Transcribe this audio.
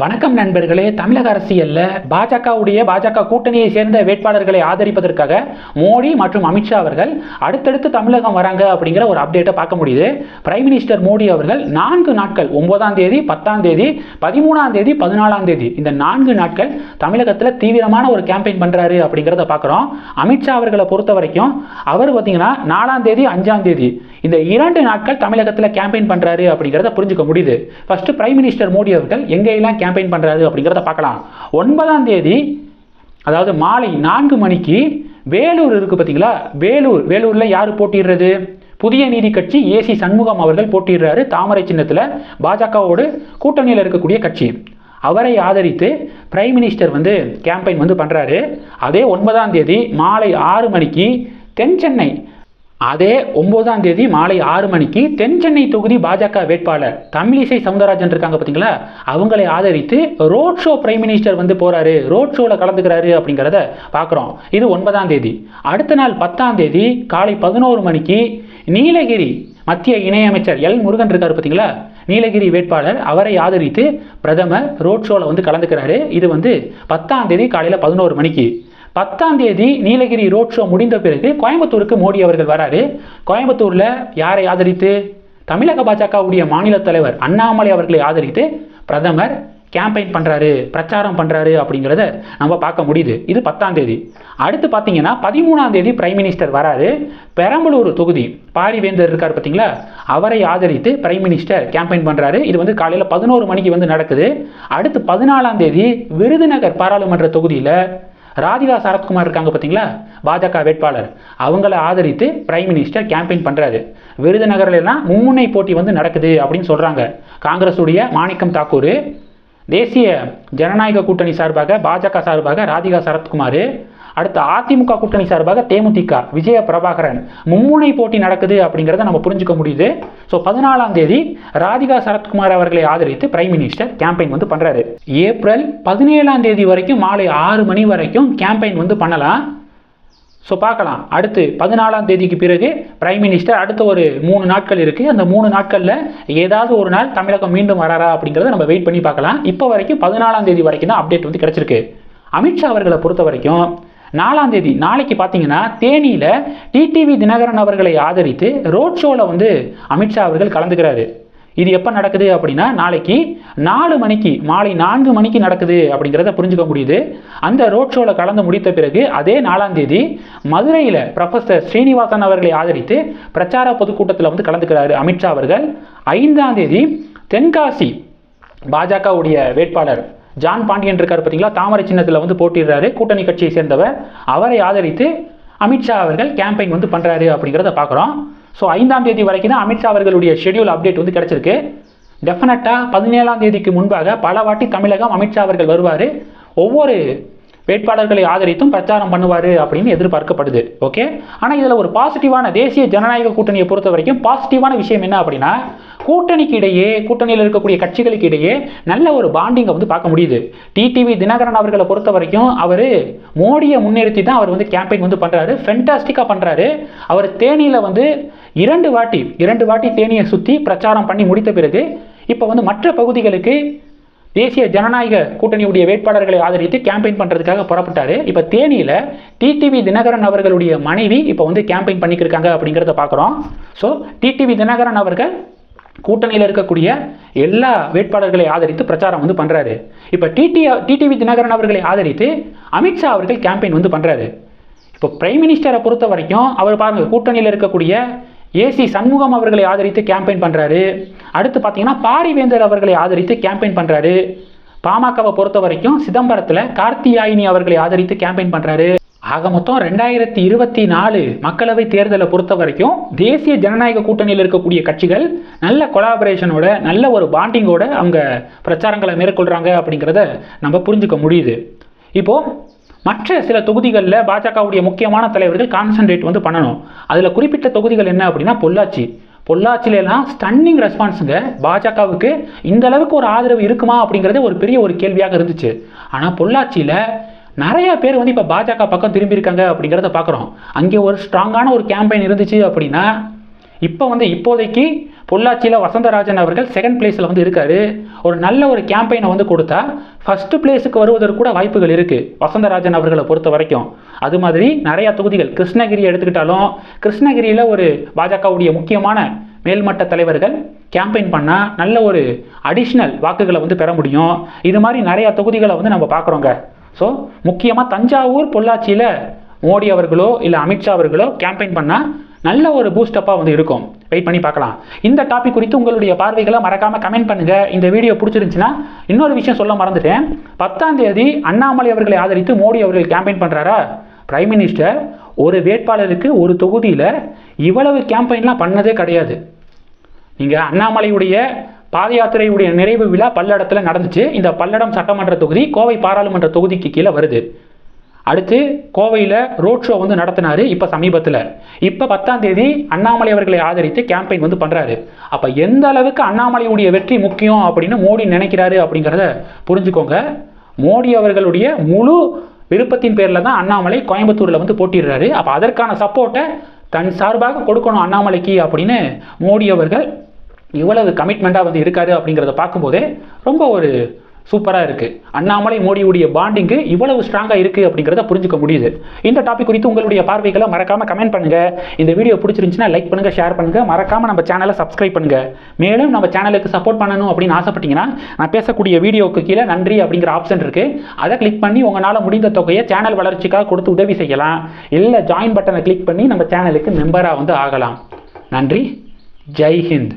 வணக்கம் நண்பர்களே தமிழக அரசியல்ல பாஜகவுடைய பாஜக கூட்டணியை சேர்ந்த வேட்பாளர்களை ஆதரிப்பதற்காக மோடி மற்றும் அமித்ஷா அவர்கள் அடுத்தடுத்து தமிழகம் வராங்க அப்படிங்கிற ஒரு அப்டேட்டை பார்க்க முடியுது. பிரைம் மினிஸ்டர் மோடி அவர்கள் நான்கு நாட்கள் ஒன்பதாம் தேதி பத்தாம் தேதி பதிமூணாம் தேதி பதினாலாம் தேதி இந்த நான்கு நாட்கள் தமிழகத்தில் தீவிரமான ஒரு கேம்பெயின் பண்றாரு அப்படிங்கிறத பார்க்குறோம். அமித்ஷா அவர்களை பொறுத்த வரைக்கும் அவர் பார்த்தீங்கன்னா நாலாம் தேதி அஞ்சாம் தேதி இந்த இரண்டு நாட்கள் தமிழகத்தில் கேம்பெயின் பண்றாரு அப்படிங்கிறத புரிஞ்சுக்க முடியுது. ஃபர்ஸ்ட் பிரைம் மினிஸ்டர் மோடி அவர்கள் எங்கெல்லாம் கேம்பெயின் பண்ணுறாரு அப்படிங்கிறத பார்க்கலாம். ஒன்பதாம் தேதி அதாவது மாலை நான்கு மணிக்கு வேலூர் இருக்குது பார்த்தீங்களா வேலூர் வேலூரில் யார் போட்டிடுறது புதிய நீதி கட்சி ஏசி சண்முகம் அவர்கள் போட்டிடுறாரு தாமரை சின்னத்தில் பாஜகவோடு கூட்டணியில் இருக்கக்கூடிய கட்சி. அவரை ஆதரித்து பிரைம் மினிஸ்டர் வந்து கேம்பெயின் வந்து பண்ணுறாரு அதே ஒன்பதாம் தேதி மாலை ஆறு மணிக்கு தென் சென்னை அதே ஒன்பதாம் தேதி மாலை ஆறு மணிக்கு தென் சென்னை தொகுதி பாஜக வேட்பாளர் தமிழிசை சவுந்தரராஜன் இருக்காங்க பார்த்தீங்களா அவங்களை ஆதரித்து ரோட் ஷோ பிரைம் மினிஸ்டர் வந்து போறாரு. ரோட் ஷோவில் கலந்துக்கிறாரு அப்படிங்கிறத பார்க்குறோம் இது ஒன்பதாம் தேதி. அடுத்த நாள் பத்தாம் தேதி காலை பதினோரு மணிக்கு நீலகிரி மத்திய இணையமைச்சர் எல் முருகன் இருக்கார் பார்த்தீங்களா நீலகிரி வேட்பாளர் அவரை ஆதரித்து பிரதமர் ரோட் ஷோவில் வந்து கலந்துக்கிறாரு. இது வந்து பத்தாம் தேதி காலையில் பதினோரு மணிக்கு. பத்தாம் தேதி நீலகிரி ரோட் ஷோ முடிந்த பிறகு கோயம்புத்தூருக்கு மோடி அவர்கள் வராரு. கோயம்புத்தூரில் யாரை ஆதரித்து? தமிழக பாஜகவுடைய மாநில தலைவர் அண்ணாமலை அவர்களை ஆதரித்து பிரதமர் கேம்பெயின் பண்ணுறாரு பிரச்சாரம் பண்ணுறாரு அப்படிங்கிறத நம்ம பார்க்க முடியுது. இது பத்தாம் தேதி. அடுத்து பார்த்தீங்கன்னா பதிமூணாம் தேதி பிரைம் மினிஸ்டர் வராரு. பெரம்பலூர் தொகுதி பாரிவேந்தர் இருக்கார் பார்த்தீங்களா? அவரை ஆதரித்து பிரைம் மினிஸ்டர் கேம்பெயின் பண்ணுறாரு இது வந்து காலையில் பதினோரு மணிக்கு வந்து நடக்குது. அடுத்து பதினாலாம் தேதி விருதுநகர் பாராளுமன்ற தொகுதியில் ராதிகா சரத்குமார் இருக்காங்க பார்த்தீங்களா? பாஜக வேட்பாளர். அவங்கள ஆதரித்து பிரைம் மினிஸ்டர் கேம்பெயின் பண்ணுறாரு விருதுநகர்ல எல்லாம் மும்முனை போட்டி வந்து நடக்குது அப்படின்னு சொல்கிறாங்க காங்கிரஸுடைய மாணிக்கம் தாக்கூர். தேசிய ஜனநாயக கூட்டணி சார்பாக பாஜக சார்பாக ராதிகா சரத்குமார் அடுத்து அதிமுக கூட்டணி சார்பாக தேமுதிக விஜய பிரபாகரன். மும்முனை போட்டி நடக்குது அப்படிங்கிறத நம்ம புரிஞ்சுக்க முடியுது. ஸோ பதினாலாம் தேதி ராதிகா சரத்குமார் அவர்களை ஆதரித்து பிரைம் மினிஸ்டர் கேம்பெயின் வந்து பண்ணுறாரு ஏப்ரல் பதினேழாம் தேதி வரைக்கும் மாலை ஆறு மணி வரைக்கும் கேம்பெயின் வந்து பண்ணலாம். ஸோ பார்க்கலாம். அடுத்து பதினாலாம் தேதிக்கு பிறகு பிரைம் மினிஸ்டர் அடுத்த ஒரு மூணு நாட்கள் இருக்குது அந்த மூணு நாட்களில் ஏதாவது ஒரு நாள் தமிழகம் மீண்டும் வராரா அப்படிங்கிறத நம்ம வெயிட் பண்ணி பார்க்கலாம். இப்போ வரைக்கும் பதினாலாம் தேதி வரைக்கும் தான் அப்டேட் வந்து கிடச்சிருக்கு. அமித்ஷா அவர்களை பொறுத்த வரைக்கும் நாலாம் தேதி நாளைக்கு பார்த்தீங்கன்னா தேனியில் டிடிவி தினகரன் அவர்களை ஆதரித்து ரோட் ஷோவில் வந்து அமித்ஷா அவர்கள் கலந்துக்கிறாரு. இது எப்போ நடக்குது அப்படின்னா நாளைக்கு நாலு மணிக்கு மாலை நான்கு மணிக்கு நடக்குது அப்படிங்கிறத புரிஞ்சுக்க முடியுது. அந்த ரோட் ஷோவில் கலந்து முடித்த பிறகு அதே நாலாம் தேதி மதுரையில் ப்ரொஃபஸர் ஸ்ரீனிவாசன் அவர்களை ஆதரித்து பிரச்சார பொதுக்கூட்டத்தில் வந்து கலந்துக்கிறாரு அமித்ஷா அவர்கள். ஐந்தாம் தேதி தென்காசி பாஜகவுடைய வேட்பாளர் ஜான் பாண்டியன் இருக்கார் பார்த்தீங்களா தாமரை சின்னத்தில் வந்து போட்டிடுறாரு கூட்டணி கட்சியை சேர்ந்தவர். அவரை ஆதரித்து அமித்ஷா அவர்கள் கேம்பெயின் வந்து பண்ணுறாரு அப்படிங்கிறத பார்க்குறோம் ஸோ ஐந்தாம் தேதி வரைக்கும் தான் அமித்ஷா அவர்களுடைய ஷெடியூல் அப்டேட் வந்து கிடச்சிருக்கு. டெஃபினட்டாக பதினேழாம் தேதிக்கு முன்பாக பல வாட்டி தமிழகம் அமித்ஷா அவர்கள் வருவார். ஒவ்வொரு வேட்பாளர்களை ஆதரித்தும் பிரச்சாரம் பண்ணுவார் அப்படின்னு எதிர்பார்க்கப்படுது ஓகே ஆனால் இதில் ஒரு பாசிட்டிவான தேசிய ஜனநாயக கூட்டணியை பொறுத்த வரைக்கும் பாசிட்டிவான விஷயம் என்ன அப்படின்னா கூட்டணிக்கு இடையே கூட்டணியில் இருக்கக்கூடிய கட்சிகளுக்கு இடையே நல்ல ஒரு பாண்டிங்கை வந்து பார்க்க முடியுது. டிடிவி தினகரன் அவர்களை பொறுத்த வரைக்கும் அவர் மோடியை முன்னிறுத்தி தான் அவர் வந்து கேம்பெயின் வந்து பண்ணுறாரு ஃபென்டாஸ்டிக்காக பண்ணுறாரு அவர் தேனியில் வந்து இரண்டு வாட்டி இரண்டு வாட்டி தேனியை சுற்றி பிரச்சாரம் பண்ணி முடித்த பிறகு இப்போ வந்து மற்ற பகுதிகளுக்கு தேசிய ஜனநாயக கூட்டணியுடைய வேட்பாளர்களை ஆதரித்து கேம்பெயின் பண்ணுறதுக்காக புறப்பட்டார். இப்போ தேனியில் டிடிவி தினகரன் அவர்களுடைய மனைவி இப்போ வந்து கேம்பெயின் பண்ணிக்கிருக்காங்க அப்படிங்கிறத பார்க்குறோம் ஸோ டிடிவி தினகரன் அவர்கள் கூட்டணியில் இருக்கக்கூடிய எல்லா வேட்பாளர்களை ஆதரித்து பிரச்சாரம் வந்து பண்ணுறாரு இப்போ டிடி டிடிவி தினகரன் அவர்களை ஆதரித்து அமித்ஷா அவர்கள் கேம்பெயின் வந்து பண்ணுறாரு இப்போ பிரைம் மினிஸ்டரை பொறுத்த வரைக்கும் அவர் பாருங்கள் கூட்டணியில் இருக்கக்கூடிய ஏசி சண்முகம் அவர்களை ஆதரித்து கேம்பெயின் பண்ணுறாரு அடுத்து பார்த்தீங்கன்னா பாரிவேந்தர் அவர்களை ஆதரித்து கேம்பெயின் பண்ணுறாரு பாமகவை பொறுத்த வரைக்கும் சிதம்பரத்தில் கார்த்தியாயினி அவர்களை ஆதரித்து கேம்பெயின் பண்ணுறாரு ஆக மொத்தம் ரெண்டாயிரத்தி இருபத்தி நாலு மக்களவை தேர்தலை பொறுத்த வரைக்கும் தேசிய ஜனநாயக கூட்டணியில் இருக்கக்கூடிய கட்சிகள் நல்ல கொலாபரேஷனோட நல்ல ஒரு பாண்டிங்கோட அவங்க பிரச்சாரங்களை மேற்கொள்கிறாங்க அப்படிங்கிறத நம்ம புரிஞ்சுக்க முடியுது. இப்போது மற்ற சில தொகுதிகளில் பாஜகவுடைய முக்கியமான தலைவர்கள் கான்சன்ட்ரேட் வந்து பண்ணணும். அதில் குறிப்பிட்ட தொகுதிகள் என்ன அப்படின்னா பொள்ளாச்சி. பொள்ளாச்சியிலலாம் ஸ்டன்னிங் ரெஸ்பான்ஸுங்க பாஜகவுக்கு இந்த அளவுக்கு ஒரு ஆதரவு இருக்குமா அப்படிங்கிறது ஒரு பெரிய ஒரு கேள்வியாக இருந்துச்சு. ஆனால் பொள்ளாச்சியில் நிறைய பேர் வந்து இப்போ பாஜக பக்கம் திரும்பியிருக்காங்க அப்படிங்கிறத பார்க்குறோம் அங்கே ஒரு ஸ்ட்ராங்கான ஒரு கேம்பெயின் இருந்துச்சு அப்படின்னா இப்போ வந்து இப்போதைக்கு பொள்ளாச்சியில் வசந்தராஜன் அவர்கள் செகண்ட் பிளேஸில் வந்து இருக்காரு. ஒரு நல்ல ஒரு கேம்பெயினை வந்து கொடுத்தா ஃபர்ஸ்ட் பிளேஸுக்கு வருவதற்கு கூட வாய்ப்புகள் இருக்குது வசந்தராஜன் அவர்களை பொறுத்த வரைக்கும். அது மாதிரி நிறையா தொகுதிகள் கிருஷ்ணகிரி எடுத்துக்கிட்டாலும் கிருஷ்ணகிரியில் ஒரு பாஜகவுடைய முக்கியமான மேல்மட்ட தலைவர்கள் கேம்பெயின் பண்ணால் நல்ல ஒரு அடிஷ்னல் வாக்குகளை வந்து பெற முடியும். இது மாதிரி நிறையா தொகுதிகளை வந்து நம்ம பார்க்குறோங்க. ஸோ முக்கியமாக தஞ்சாவூர் பொள்ளாச்சியில் மோடி அவர்களோ இல்லை அமித்ஷா அவர்களோ கேம்பெயின் பண்ணால் நல்ல ஒரு பூஸ்டப்பாக வந்து இருக்கும். வெயிட் பண்ணி பார்க்கலாம். இந்த டாபிக் குறித்து உங்களுடைய பார்வைகளை மறக்காமல் கமெண்ட் பண்ணுங்கள் இந்த வீடியோ பிடிச்சிருந்துச்சுன்னா இன்னொரு விஷயம் சொல்ல மறந்துட்டேன். பத்தாம் தேதி அண்ணாமலை அவர்களை ஆதரித்து மோடி அவர்கள் கேம்பெயின் பண்ணுறாரா பிரைம் மினிஸ்டர் ஒரு வேட்பாளருக்கு ஒரு தொகுதியில் இவ்வளவு கேம்பெயின்லாம் பண்ணதே கிடையாது. நீங்கள் அண்ணாமலையுடைய பாத யாத்திரையுடைய நிறைவு விழா பல்லடத்தில் நடந்துச்சு. இந்த பல்லடம் சட்டமன்ற தொகுதி கோவை பாராளுமன்ற தொகுதிக்கு கீழே வருது. அடுத்து கோவையில் ரோட் ஷோ வந்து நடத்தினாரு இப்போ சமீபத்தில். இப்போ பத்தாம் தேதி அண்ணாமலை அவர்களை ஆதரித்து கேம்பெயின் வந்து பண்ணுறாரு அப்போ எந்த அளவுக்கு அண்ணாமலையுடைய வெற்றி முக்கியம் அப்படின்னு மோடி நினைக்கிறாரு அப்படிங்கிறத புரிஞ்சுக்கோங்க. மோடி அவர்களுடைய முழு விருப்பத்தின் பேரில் தான் அண்ணாமலை கோயம்புத்தூரில் வந்து போட்டிடுறாரு அப்போ அதற்கான சப்போர்ட்டை தன் சார்பாக கொடுக்கணும் அண்ணாமலைக்கு அப்படின்னு மோடி அவர்கள் இவ்வளவு கமிட்மெண்ட்டாக வந்து இருக்காரு அப்படிங்கிறத பார்க்கும்போதே ரொம்ப ஒரு சூப்பராக இருக்குது அண்ணாமலை மோடியுடைய பாண்டிங்கு இவ்வளவு ஸ்ட்ராங்காக இருக்குது அப்படிங்கிறத புரிஞ்சுக்க முடியுது. இந்த டாபிக் குறித்து உங்களுடைய பார்வைகளை மறக்காமல் கமெண்ட் பண்ணுங்கள் இந்த வீடியோ பிடிச்சிருந்துச்சுன்னா லைக் பண்ணுங்கள் ஷேர் பண்ணுங்கள் மறக்காமல் நம்ம சேனலை சப்ஸ்கிரைப் பண்ணுங்கள் மேலும் நம்ம சேனலுக்கு சப்போர்ட் பண்ணணும் அப்படின்னு ஆசைப்பட்டீங்கன்னா நான் பேசக்கூடிய வீடியோவுக்கு கீழே நன்றி அப்படிங்கிற ஆப்ஷன் இருக்குது அதை கிளிக் பண்ணி உங்களால் முடிந்த தொகையை சேனல் வளர்ச்சிக்காக கொடுத்து உதவி செய்யலாம். இல்லை ஜாயின் பட்டனை கிளிக் பண்ணி நம்ம சேனலுக்கு மெம்பராக வந்து ஆகலாம். நன்றி. ஜெய் ஹிந்த்.